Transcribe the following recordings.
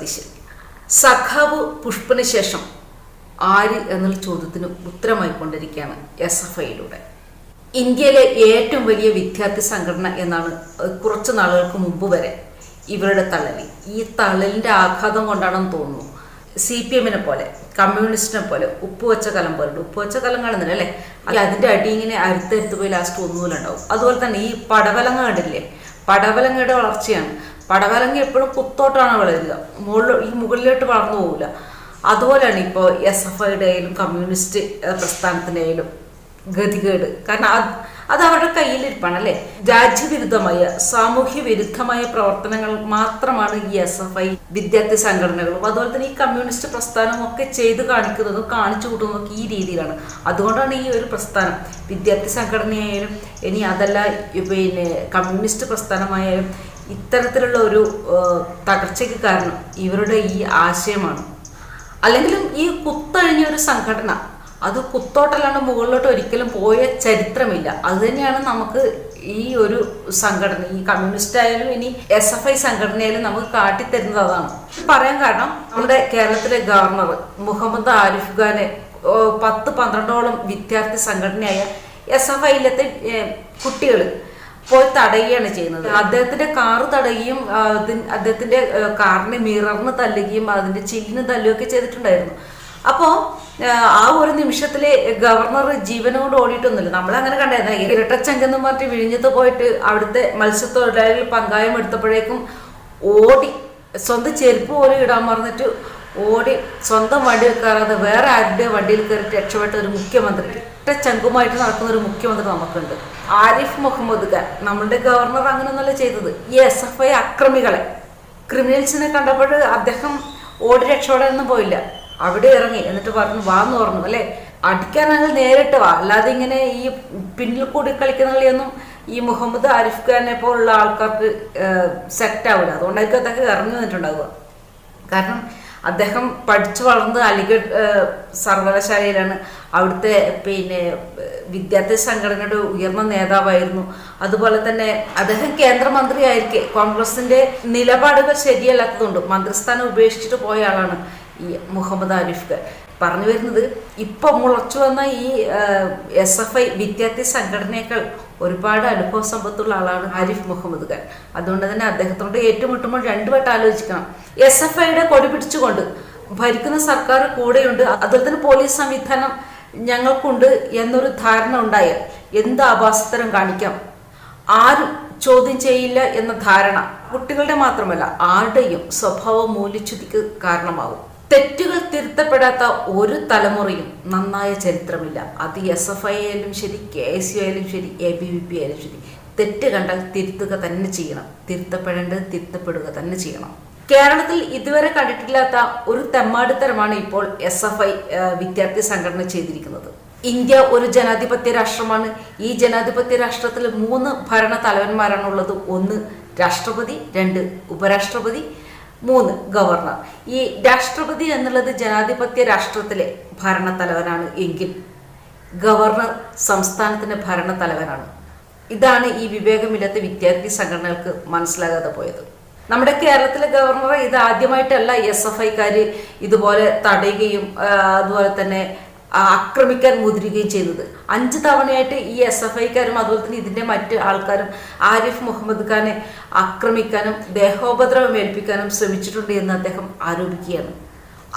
സതീശൻ. സഖാവ് പുഷ്പന് ശേഷം ആര് എന്നുള്ള ചോദ്യത്തിന് ഉത്തരമായി കൊണ്ടിരിക്കുകയാണ് എസ് എഫ് ഐയിലൂടെ. ഇന്ത്യയിലെ ഏറ്റവും വലിയ വിദ്യാർത്ഥി സംഘടന എന്നാണ് കുറച്ച് നാളുകൾക്ക് മുമ്പ് വരെ ഇവരുടെ തള്ളലി. ഈ തള്ളലിന്റെ ആഘാതം കൊണ്ടാണെന്ന് തോന്നുന്നു. സി പി എമ്മിനെ പോലെ കമ്മ്യൂണിസ്റ്റിനെ പോലെ ഉപ്പുവച്ച കലം പോലുണ്ട്. ഉപ്പുവച്ച കലം കാണുന്നില്ല അല്ലേ? അതിന്റെ അടി ഇങ്ങനെ അരുത്തെടുത്ത് പോയി ലാസ്റ്റ് ഒന്നുമില്ല ഉണ്ടാവും. അതുപോലെ തന്നെ ഈ പടവലങ്ങ കണ്ടില്ലേ പടവലങ്ങയുടെ വളർച്ചയാണ്. പടവലങ്ങ എപ്പോഴും കുത്തോട്ടാണ് വളരുക. മുകളിൽ ഈ മുകളിലോട്ട് വളർന്നു പോകില്ല അതുപോലെയാണ് ഇപ്പോൾ എസ് എഫ് ഐയുടെ ആയാലും കമ്മ്യൂണിസ്റ്റ് പ്രസ്ഥാനത്തിന്റെയായാലും ഗതികേട്. കാരണം അത് അത് അവരുടെ കയ്യിലിരിപ്പാണ് അല്ലേ? രാജ്യവിരുദ്ധമായ സാമൂഹ്യ വിരുദ്ധമായ പ്രവർത്തനങ്ങൾ മാത്രമാണ് ഈ എസ് എഫ് ഐ വിദ്യാർത്ഥി സംഘടനകളും. അതുപോലെ തന്നെ ഈ കമ്മ്യൂണിസ്റ്റ് പ്രസ്ഥാനവും ഒക്കെ ചെയ്ത് കാണിക്കുന്നതും കാണിച്ചു കൂട്ടുന്നതും ഈ രീതിയിലാണ്. അതുകൊണ്ടാണ് ഈ ഒരു പ്രസ്ഥാനം. വിദ്യാർത്ഥി സംഘടനയായാലും ഇനി അതല്ല പിന്നെ കമ്മ്യൂണിസ്റ്റ് പ്രസ്ഥാനമായാലും ഇത്തരത്തിലുള്ള ഒരു തകർച്ചയ്ക്ക് കാരണം ഇവരുടെ ഈ ആശയമാണ്. അല്ലെങ്കിലും ഈ കുത്തഴിഞ്ഞ ഒരു സംഘടന അത് കുത്തോട്ടല്ലാണ്ട് മുകളിലോട്ട് ഒരിക്കലും പോയ ചരിത്രമില്ല. അത് തന്നെയാണ് നമുക്ക് ഈ ഒരു സംഘടന ഈ കമ്മ്യൂണിസ്റ്റ് ആയാലും ഇനി എസ് എഫ് ഐ സംഘടനയായാലും നമുക്ക് കാട്ടിത്തരുന്നത് അതാണ്. പറയാൻ കാരണം നമ്മുടെ കേരളത്തിലെ ഗവർണർ മുഹമ്മദ് ആരിഫ് ഖാനെ പത്ത് പന്ത്രണ്ടോളം വിദ്യാർത്ഥി സംഘടനയായ എസ് എഫ് ഐയിലത്തെ കുട്ടികൾ പോയി തടയുകയാണ് ചെയ്യുന്നത്. അദ്ദേഹത്തിന്റെ കാറ് തടയുകയും അദ്ദേഹത്തിന്റെ കാറിനെ മിററിന് തല്ലുകയും അതിന്റെ ചില്ലിന് തല്ലുകയൊക്കെ ചെയ്തിട്ടുണ്ടായിരുന്നു. അപ്പോ ആ, ഒരു നിമിഷത്തിൽ ഗവർണർ ജീവനോട് ഓടിയിട്ടൊന്നുമില്ല. നമ്മളങ്ങനെ കണ്ടായിരുന്നു ഇരട്ടച്ചങ്കെന്ന് പറഞ്ഞിട്ട് വിഴിഞ്ഞത്ത് പോയിട്ട് അവിടുത്തെ മത്സ്യത്തൊഴിലാളികൾ പങ്കായം എടുത്തപ്പോഴേക്കും ഓടി സ്വന്തം ചെരുപ്പ് പോലും ഇടാൻ മറന്നിട്ട് ഓടി സ്വന്തം വണ്ടി കയറാതെ വേറെ ആരുടെ വണ്ടിയിൽ കയറിയിട്ട് രക്ഷപ്പെട്ട ഒരു മുഖ്യമന്ത്രി. ഇട്ട ചങ്കുമായിട്ട് നടക്കുന്ന ഒരു മുഖ്യമന്ത്രി നമുക്കുണ്ട്. ആരിഫ് മുഹമ്മദ് ഖാൻ. നമ്മുടെ ഗവർണർ അങ്ങനെയൊന്നല്ല ചെയ്തത്. ഈ എസ് എഫ് ഐ അക്രമികളെ. ക്രിമിനൽസിനെ കണ്ടപ്പോൾ അദ്ദേഹം ഓടി രക്ഷപ്പെടാനൊന്നും പോയില്ല. അവിടെ ഇറങ്ങി. എന്നിട്ട് പറഞ്ഞു വാന്ന് പറഞ്ഞു അല്ലേ? അടിക്കാനാണെങ്കിൽ നേരിട്ട് വാ. അല്ലാതെ ഇങ്ങനെ ഈ പിന്നിൽ കൂടി കളിക്കുന്ന കളിയൊന്നും ഈ മുഹമ്മദ് ആരിഫ് ഖാനെ പോലുള്ള ആൾക്കാർക്ക് സെറ്റ് ആവില്ല അതുകൊണ്ടായിരിക്കും അദ്ദേഹം ഇറങ്ങി വന്നിട്ടുണ്ടാവുക. കാരണം അദ്ദേഹം പഠിച്ചു വളർന്നത് അലിഗഡ് സർവകലാശാലയിലാണ്. അവിടുത്തെ പിന്നെ വിദ്യാർത്ഥി സംഘടനയുടെ ഉയർന്ന നേതാവായിരുന്നു. അതുപോലെ തന്നെ അദ്ദേഹം കേന്ദ്രമന്ത്രി ആയിരിക്കെ കോൺഗ്രസിന്റെ നിലപാടുകൾ ശരിയല്ലാത്തതുകൊണ്ട് മന്ത്രിസ്ഥാനം ഉപേക്ഷിച്ചിട്ട് പോയ ആളാണ് ഈ മുഹമ്മദ് ആരിഫ് ഖാൻ. പറഞ്ഞു വരുന്നത് ഇപ്പൊ മുളച്ചു വന്ന ഈ എസ് എഫ് ഐ വിദ്യാർത്ഥി സംഘടനയേക്കാൾ ഒരുപാട് അനുഭവ സമ്പത്തുള്ള ആളാണ് ആരിഫ് മുഹമ്മദ് ഖാൻ. അതുകൊണ്ട് തന്നെ അദ്ദേഹത്തോട് ഏറ്റുമുട്ടുമ്പോൾ രണ്ടു വട്ടം ആലോചിക്കണം. എസ് എഫ് ഐയുടെ കൊടി പിടിച്ചുകൊണ്ട് ഭരിക്കുന്ന സർക്കാർ കൂടെയുണ്ട്. അതുപോലെ തന്നെ പോലീസ് സംവിധാനം ഞങ്ങൾക്കുണ്ട് എന്നൊരു ധാരണ ഉണ്ടായാൽ എന്ത് അപാസത്തരം കാണിക്കാം? ആരും ചോദ്യം ചെയ്യില്ല എന്ന ധാരണ കുട്ടികളുടെ മാത്രമല്ല ആരുടെയും സ്വഭാവ മൂല്യച്യുതിക്ക് കാരണമാകും തെറ്റുകൾ തിരുത്തപ്പെടാത്ത ഒരു തലമുറയും നന്നായ ചരിത്രമില്ല. അത് എസ് എഫ് ഐ ആയാലും ശരി കെ എസ് യു ആയാലും ശരി എ ബി വി പി ആയാലും ശരി. തെറ്റ് കണ്ടാൽ തിരുത്തുക തന്നെ ചെയ്യണം. തിരുത്തപ്പെടേണ്ടത് തിരുത്തപ്പെടുക തന്നെ ചെയ്യണം. കേരളത്തിൽ ഇതുവരെ കണ്ടിട്ടില്ലാത്ത ഒരു തെമ്മാടിത്തരമാണ് ഇപ്പോൾ എസ് എഫ് ഐ വിദ്യാർത്ഥി സംഘടന ചെയ്തിരിക്കുന്നത്. ഇന്ത്യ ഒരു ജനാധിപത്യ രാഷ്ട്രമാണ്. ഈ ജനാധിപത്യ രാഷ്ട്രത്തിൽ മൂന്ന് ഭരണ തലവന്മാരാണുള്ളത്. ഒന്ന് രാഷ്ട്രപതി രണ്ട് ഉപരാഷ്ട്രപതി മൂന്ന് ഗവർണർ. ഈ രാഷ്ട്രപതി എന്നുള്ളത് ജനാധിപത്യ രാഷ്ട്രത്തിലെ ഭരണ തലവനാണ് എങ്കിൽ ഗവർണർ സംസ്ഥാനത്തിന്റെ ഭരണത്തലവനാണ് ഇതാണ് ഈ വിവേകമില്ലാത്ത വിദ്യാർത്ഥി സംഘടനകൾക്ക് മനസ്സിലാകാതെ പോയത്. നമ്മുടെ കേരളത്തിലെ ഗവർണർ ഇത് ആദ്യമായിട്ടല്ല എസ് എഫ് ഐക്കാര് ഇതുപോലെ തടയുകയും അതുപോലെ തന്നെ ആക്രമിക്കാൻ മുതിരുകയും ചെയ്തത്. അഞ്ച് തവണയായിട്ട് ഈ എസ് എഫ് ഐക്കാരും അതുപോലെ തന്നെ ഇതിന്റെ മറ്റ് ആൾക്കാരും ആരിഫ് മുഹമ്മദ് ഖാനെ ആക്രമിക്കാനും ദേഹോപദ്രവം ഏൽപ്പിക്കാനും ശ്രമിച്ചിട്ടുണ്ട് എന്ന് അദ്ദേഹം ആരോപിക്കുകയാണ്.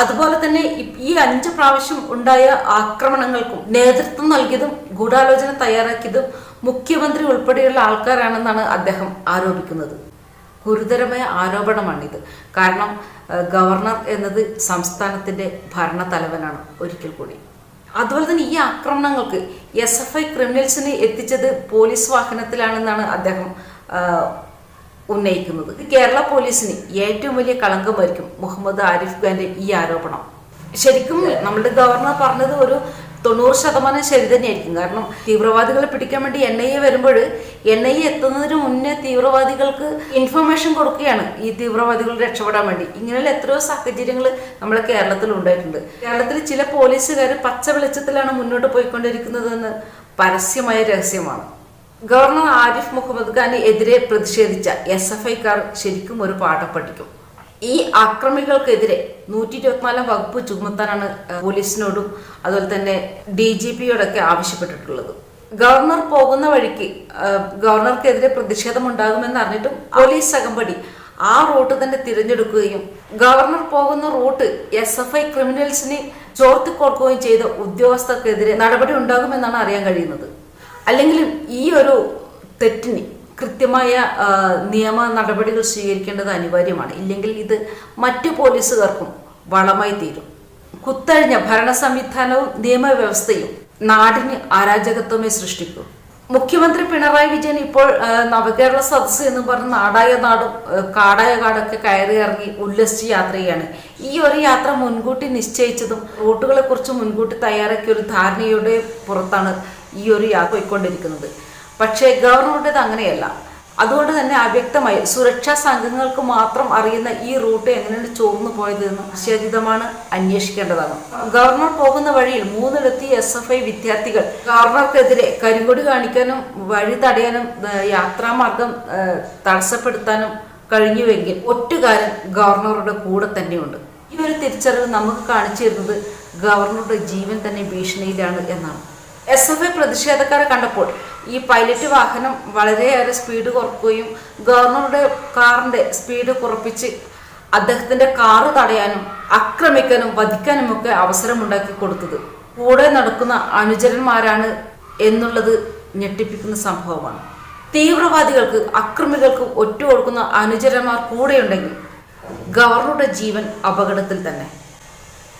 അതുപോലെ തന്നെ ഈ അഞ്ച് പ്രാവശ്യം ഉണ്ടായ ആക്രമണങ്ങൾക്കും നേതൃത്വം നൽകിയതും ഗൂഢാലോചന തയ്യാറാക്കിയതും മുഖ്യമന്ത്രി ഉൾപ്പെടെയുള്ള ആൾക്കാരാണെന്നാണ് അദ്ദേഹം ആരോപിക്കുന്നത്. ഗുരുതരമായ ആരോപണമാണിത്. കാരണം ഗവർണർ എന്നത് സംസ്ഥാനത്തിന്റെ ഭരണത്തലവനാണ് ഒരിക്കൽ കൂടി. അതുപോലെ തന്നെ ഈ ആക്രമണങ്ങൾക്ക് എസ് എഫ് ഐ ക്രിമിനൽസിനെ എത്തിച്ചത് പോലീസ് വാഹനത്തിലാണെന്നാണ് അദ്ദേഹം ഉന്നയിക്കുന്നത്. കേരള പോലീസിന് ഏറ്റവും വലിയ കളങ്കമായിരിക്കും മുഹമ്മദ് ആരിഫ് ഖാന്റെ ഈ ആരോപണം. ശരിക്കും നമ്മുടെ ഗവർണർ പറഞ്ഞത് ഒരു തൊണ്ണൂറ് ശതമാനം ശരി തന്നെയായിരിക്കും. കാരണം തീവ്രവാദികളെ പിടിക്കാൻ വേണ്ടി എൻ ഐ എ വരുമ്പോൾ എൻ ഐ എ എത്തുന്നതിന് മുന്നേ തീവ്രവാദികൾക്ക് ഇൻഫർമേഷൻ കൊടുക്കുകയാണ് ഈ തീവ്രവാദികൾ രക്ഷപ്പെടാൻ വേണ്ടി. ഇങ്ങനെയുള്ള എത്രയോ സാഹചര്യങ്ങൾ നമ്മളെ കേരളത്തിൽ ഉണ്ടായിട്ടുണ്ട്. കേരളത്തിൽ ചില പോലീസുകാർ പച്ച വെളിച്ചത്തിലാണ് മുന്നോട്ട് പോയിക്കൊണ്ടിരിക്കുന്നതെന്ന് പരസ്യമായ രഹസ്യമാണ്. ഗവർണർ ആരിഫ് മുഹമ്മദ് ഖാന് എതിരെ പ്രതിഷേധിച്ച എസ് എഫ് ഐക്കാർ ശരിക്കും ഒരു പാഠം പഠിക്കും. ഈ അക്രമികൾക്കെതിരെ നൂറ്റി ഇരുപത്തിനാലാം വകുപ്പ് ചുമത്താനാണ് പോലീസിനോടും അതുപോലെ തന്നെ ഡി ജി പിയോടൊക്കെ ആവശ്യപ്പെട്ടിട്ടുള്ളത്. ഗവർണർ പോകുന്ന വഴിക്ക് ഗവർണർക്കെതിരെ പ്രതിഷേധം ഉണ്ടാകുമെന്ന് അറിഞ്ഞിട്ടും പോലീസ് അകമ്പടി ആ റൂട്ട് തന്നെ തിരഞ്ഞെടുക്കുകയും ഗവർണർ പോകുന്ന റൂട്ട് എസ് എഫ് ഐ ക്രിമിനൽസിനെ ചോർത്തി കൊടുക്കുകയും ചെയ്ത ഉദ്യോഗസ്ഥർക്കെതിരെ നടപടി ഉണ്ടാകുമെന്നാണ് അറിയാൻ കഴിയുന്നത്. അല്ലെങ്കിലും ഈ ഒരു തെറ്റിന് കൃത്യമായ നിയമ നടപടികൾ സ്വീകരിക്കേണ്ടത് അനിവാര്യമാണ്. ഇല്ലെങ്കിൽ ഇത് മറ്റു പോലീസുകാർക്കും വളമായി തീരും. കുത്തഴിഞ്ഞ ഭരണ സംവിധാനവും നിയമവ്യവസ്ഥയും നാടിന് അരാജകത്വമേ സൃഷ്ടിക്കൂ. മുഖ്യമന്ത്രി പിണറായി വിജയൻ ഇപ്പോൾ നവകേരള സദസ്സ് എന്ന് പറഞ്ഞ് നാടായ നാടും കാടായ കാടൊക്കെ കയറി ഇറങ്ങി ഉല്ലസിച്ച് യാത്ര ചെയ്യാണ്. ഈ ഒരു യാത്ര മുൻകൂട്ടി നിശ്ചയിച്ചതും റൂട്ടുകളെ കുറിച്ച് മുൻകൂട്ടി തയ്യാറാക്കിയ ഒരു ധാരണയുടെ പുറത്താണ് ഈ ഒരു യാത്ര പോയിക്കൊണ്ടിരിക്കുന്നത്. പക്ഷേ ഗവർണറുടേത് അങ്ങനെയല്ല. അതുകൊണ്ട് തന്നെ അവ്യക്തമായി സുരക്ഷാ സംഘങ്ങൾക്ക് മാത്രം അറിയുന്ന ഈ റൂട്ട് എങ്ങനെയാണ് ചോർന്നു പോയത് എന്ന് നിശ്ചയിതമാണ് അന്വേഷിക്കേണ്ടതാണ്. ഗവർണർ പോകുന്ന വഴിയിൽ മൂന്നിടത്തി എസ് എഫ് ഐ വിദ്യാർത്ഥികൾ ഗവർണർക്കെതിരെ കരിങ്കൊടി കാണിക്കാനും വഴി തടയാനും യാത്രാമാർഗം തടസ്സപ്പെടുത്താനും കഴിഞ്ഞുവെങ്കിൽ ഒറ്റുകാരൻ ഗവർണറുടെ കൂടെ തന്നെയുണ്ട്. ഈ ഒരു തിരിച്ചറിവ് നമുക്ക് കാണിച്ചു തരുന്നത് ഗവർണറുടെ ജീവൻ തന്നെ ഭീഷണിയിലാണ് എന്നാണ്. എസ് എഫ് ഐ പ്രതിഷേധക്കാരെ കണ്ടപ്പോൾ ഈ പൈലറ്റ് വാഹനം വളരെയേറെ സ്പീഡ് കുറക്കുകയും ഗവർണറുടെ കാറിന്റെ സ്പീഡ് കുറപ്പിച്ച് അദ്ദേഹത്തിന്റെ കാറ് തടയാനും ആക്രമിക്കാനും വധിക്കാനും ഒക്കെ അവസരമുണ്ടാക്കി കൊടുത്തത്. കൂടെ നടക്കുന്ന അനുചരന്മാരാണ് എന്നുള്ളത് ഞെട്ടിപ്പിക്കുന്ന സംഭവമാണ്. തീവ്രവാദികൾക്ക് അക്രമികൾക്ക് ഒറ്റ കൊടുക്കുന്ന അനുചരന്മാർ കൂടെയുണ്ടെങ്കിൽ ഗവർണറുടെ ജീവൻ അപകടത്തിൽ തന്നെ.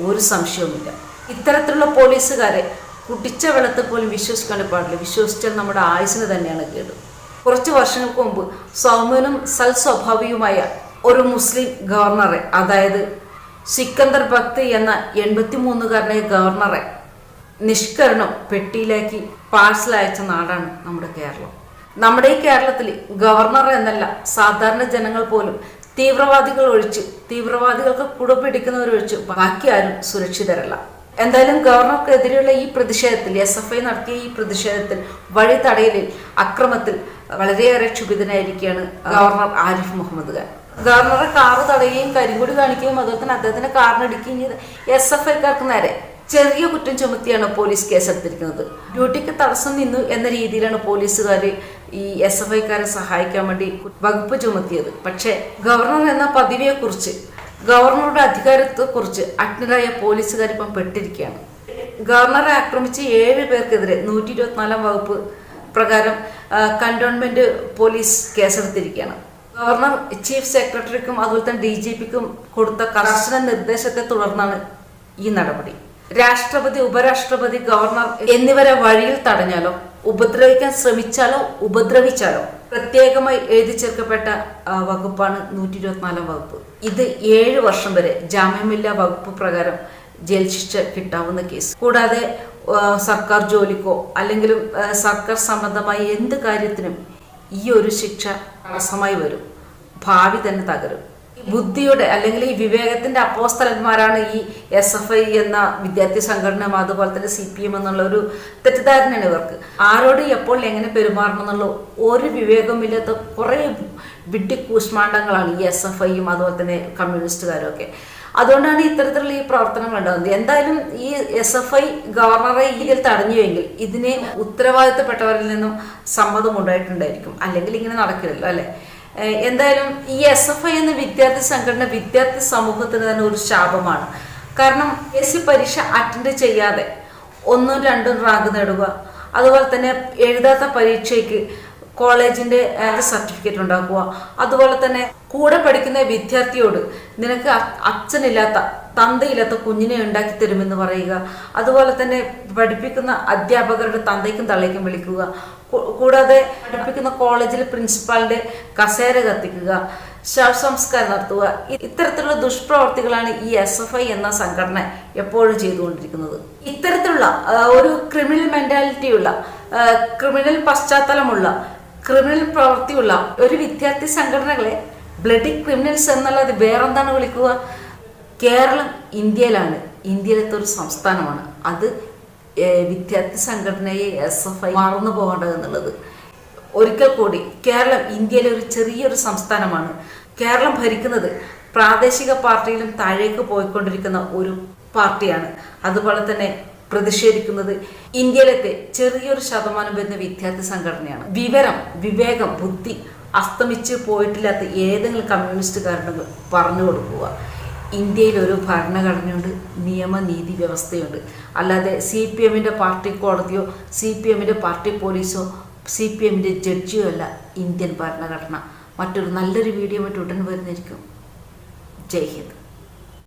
ഒരു സംശയവുമില്ല. ഇത്തരത്തിലുള്ള പോലീസുകാരെ കുടിച്ച വെള്ളത്തെ പോലും വിശ്വസിക്കാൻ പാടില്ല. വിശ്വസിച്ചാൽ നമ്മുടെ ആയുസിന് തന്നെയാണ് കേട്. കുറച്ച് വർഷങ്ങൾക്ക് മുമ്പ് സൗമ്യനും സൽസ്വഭാവിയുമായ ഒരു മുസ്ലിം ഗവർണറെ അതായത് സിക്കന്ദർ ഭക്ത് എന്ന എൺപത്തി മൂന്നുകാരനായ ഗവർണറെ നിഷ്കരണം പെട്ടിയിലാക്കി പാഴ്സൽ അയച്ച നാടാണ് നമ്മുടെ കേരളം. നമ്മുടെ ഈ കേരളത്തിൽ ഗവർണർ എന്നല്ല സാധാരണ ജനങ്ങൾ പോലും തീവ്രവാദികൾ ഒഴിച്ച് തീവ്രവാദികൾക്ക് കുട പിടിക്കുന്നവരൊഴിച്ച് ബാക്കി ആരും സുരക്ഷിതരല്ല. എന്തായാലും ഗവർണർക്കെതിരെയുള്ള ഈ പ്രതിഷേധത്തിൽ എസ് എഫ് ഐ നടത്തിയ ഈ പ്രതിഷേധത്തിൽ വഴി തടയലിൽ അക്രമത്തിൽ വളരെയേറെ ക്ഷുഭിതനായിരിക്കുകയാണ് ഗവർണർ ആരിഫ് മുഹമ്മദ് ഖാൻ. ഗവർണറെ കാറ് തടയുകയും കരിങ്കുടി കാണിക്കുകയും അതുപോലെ തന്നെ അദ്ദേഹത്തിന്റെ കാറിനടിക്കുകയും ചെയ്ത് എസ് എഫ് ഐക്കാർക്ക് നേരെ ചെറിയ കുറ്റം ചുമത്തിയാണ് പോലീസ് കേസ് കേസെടുത്തിരിക്കുന്നത്. ഡ്യൂട്ടിക്ക് തടസ്സം നിന്നു എന്ന രീതിയിലാണ് പോലീസുകാർ ഈ എസ് എഫ് ഐക്കാരെ സഹായിക്കാൻ വേണ്ടി വകുപ്പ് ചുമത്തിയത്. പക്ഷേ ഗവർണർ എന്ന പദവിയെക്കുറിച്ച് ഗവർണറുടെ അധികാരത്തെക്കുറിച്ച് അജ്ഞരായ പോലീസുകാരിപ്പം പെട്ടിരിക്കുകയാണ്. ഗവർണറെ ആക്രമിച്ച് ഏഴ് പേർക്കെതിരെ നൂറ്റി ഇരുപത്തിനാലാം വകുപ്പ് പ്രകാരം കണ്ടോൺമെന്റ് പോലീസ് കേസെടുത്തിരിക്കുകയാണ്. ഗവർണർ ചീഫ് സെക്രട്ടറിക്കും അതുപോലെ തന്നെ ഡി ജി പിക്കും കൊടുത്ത കർശന നിർദ്ദേശത്തെ തുടർന്നാണ് ഈ നടപടി. രാഷ്ട്രപതി ഉപരാഷ്ട്രപതി ഗവർണർ എന്നിവരെ വഴിയിൽ തടഞ്ഞാലോ? ഉപദ്രവിക്കാൻ ശ്രമിച്ചാലോ ഉപദ്രവിച്ചാലോ? പ്രത്യേകമായി എഴുതി ചേർക്കപ്പെട്ട വകുപ്പാണ് നൂറ്റി ഇരുപത്തിനാലാം വകുപ്പ്. ഇത് ഏഴ് വർഷം വരെ ജാമ്യമില്ലാ വകുപ്പ് പ്രകാരം ജയിൽ ശിക്ഷ കിട്ടാവുന്ന കേസ്. കൂടാതെ സർക്കാർ ജോലിക്കോ അല്ലെങ്കിൽ സർക്കാർ സംബന്ധമായ എന്ത് കാര്യത്തിനും ഈ ഒരു ശിക്ഷ തടസ്സമായി വരും. ഭാവി തന്നെ തകരും. ബുദ്ധിയുടെ അല്ലെങ്കിൽ ഈ വിവേകത്തിന്റെ അപ്പോസ്തലന്മാരാണ് ഈ എസ് എഫ് ഐ എന്ന വിദ്യാർത്ഥി സംഘടന അതുപോലെ തന്നെ സി പി എം എന്നുള്ള ഒരു തെറ്റിദ്ധാരണയാണ് ഇവർക്ക്. ആരോട് എപ്പോൾ എങ്ങനെ പെരുമാറണം എന്നുള്ള ഒരു വിവേകമില്ലാത്ത കുറേ വിഡ്ഢി കൂഷ്മാണ്ഡങ്ങളാണ് ഈ എസ് എഫ് ഐയും അതുപോലെ തന്നെ കമ്മ്യൂണിസ്റ്റുകാരും ഒക്കെ അതുകൊണ്ടാണ് ഇത്തരത്തിലുള്ള ഈ പ്രവർത്തനങ്ങൾ ഉണ്ടാകുന്നത്. എന്തായാലും ഈ എസ് എഫ് ഐ ഗവർണറെ ഇതിൽ തടഞ്ഞുവെങ്കിൽ ഇതിന് ഉത്തരവാദിത്തപ്പെട്ടവരിൽ നിന്നും സമ്മതം ഉണ്ടായിട്ടുണ്ടായിരിക്കും. അല്ലെങ്കിൽ ഇങ്ങനെ നടക്കില്ലല്ലോ അല്ലെ? എന്തായാലും ഈ എസ് എഫ് ഐ എന്ന വിദ്യാർത്ഥി സംഘടന വിദ്യാർത്ഥി സമൂഹത്തിന് തന്നെ ഒരു ശാപമാണ്. കാരണം എസ് സി പരീക്ഷ അറ്റൻഡ് ചെയ്യാതെ ഒന്നും രണ്ടും റാങ്ക് നേടുക അതുപോലെ തന്നെ എഴുതാത്ത പരീക്ഷയ്ക്ക് കോളേജിന്റെ സർട്ടിഫിക്കറ്റ് ഉണ്ടാക്കുക. അതുപോലെ തന്നെ കൂടെ പഠിക്കുന്ന വിദ്യാർത്ഥിയോട് നിനക്ക് അച്ഛനില്ലാത്ത തന്തയില്ലാത്ത കുഞ്ഞിനെ ഉണ്ടാക്കി തരുമെന്ന് പറയുക. അതുപോലെ തന്നെ പഠിപ്പിക്കുന്ന അധ്യാപകരുടെ തന്തയ്ക്കും തള്ളയ്ക്കും വിളിക്കുക. കൂടാതെ പഠിപ്പിക്കുന്ന കോളേജിലെ പ്രിൻസിപ്പാളിന്റെ കസേര കത്തിക്കുക. ശവസംസ്കാരം നടത്തുക. ഇത്തരത്തിലുള്ള ദുഷ്പ്രവർത്തികളാണ് ഈ എസ് എഫ് ഐ എന്ന സംഘടന എപ്പോഴും ചെയ്തുകൊണ്ടിരിക്കുന്നത്. ഇത്തരത്തിലുള്ള ഒരു ക്രിമിനൽ മെന്റാലിറ്റിയുള്ള ക്രിമിനൽ പശ്ചാത്തലമുള്ള ക്രിമിനൽ പ്രവൃത്തിയുള്ള ഒരു വിദ്യാർത്ഥി സംഘടനകളെ ബ്ലഡി ക്രിമിനൽസ് എന്നുള്ളത് വേറെന്താണ് വിളിക്കുക? കേരളം ഇന്ത്യയിലാണ്. ഇന്ത്യയിലത്തെ ഒരു സംസ്ഥാനമാണ്. അത് വിദ്യാർത്ഥി സംഘടനയെ എസ് എഫ് ഐ മറന്നു പോകേണ്ടത് എന്നുള്ളത്. ഒരിക്കൽ കൂടി കേരളം ഇന്ത്യയിലെ ഒരു ചെറിയൊരു സംസ്ഥാനമാണ്. കേരളം ഭരിക്കുന്നത് പ്രാദേശിക പാർട്ടിയിലും താഴേക്ക് പോയിക്കൊണ്ടിരിക്കുന്ന ഒരു പാർട്ടിയാണ്. അതുപോലെ തന്നെ പ്രതിഷേധിക്കുന്നത് ഇന്ത്യയിലത്തെ ചെറിയൊരു ശതമാനം വരുന്ന വിദ്യാർത്ഥി സംഘടനയാണ്. വിവരം വിവേകം ബുദ്ധി അസ്തമിച്ച് പോയിട്ടില്ലാത്ത ഏതെങ്കിലും കമ്മ്യൂണിസ്റ്റുകാരുടെ പറഞ്ഞു കൊടുക്കുക. ഇന്ത്യയിൽ ഒരു ഭരണഘടനയുണ്ട് നിയമനീതി വ്യവസ്ഥയുണ്ട്. അല്ലാതെ സി പി എമ്മിന്റെ പാർട്ടി കോടതിയോ സി പി എമ്മിന്റെ പാർട്ടി പോലീസോ സി പി എമ്മിന്റെ ജഡ്ജിയോ അല്ല ഇന്ത്യൻ ഭരണഘടന. മറ്റൊരു നല്ലൊരു വീഡിയോ മറ്റുടൻ വരുന്നതായിരിക്കും. ജയ് ഹിന്ദ്.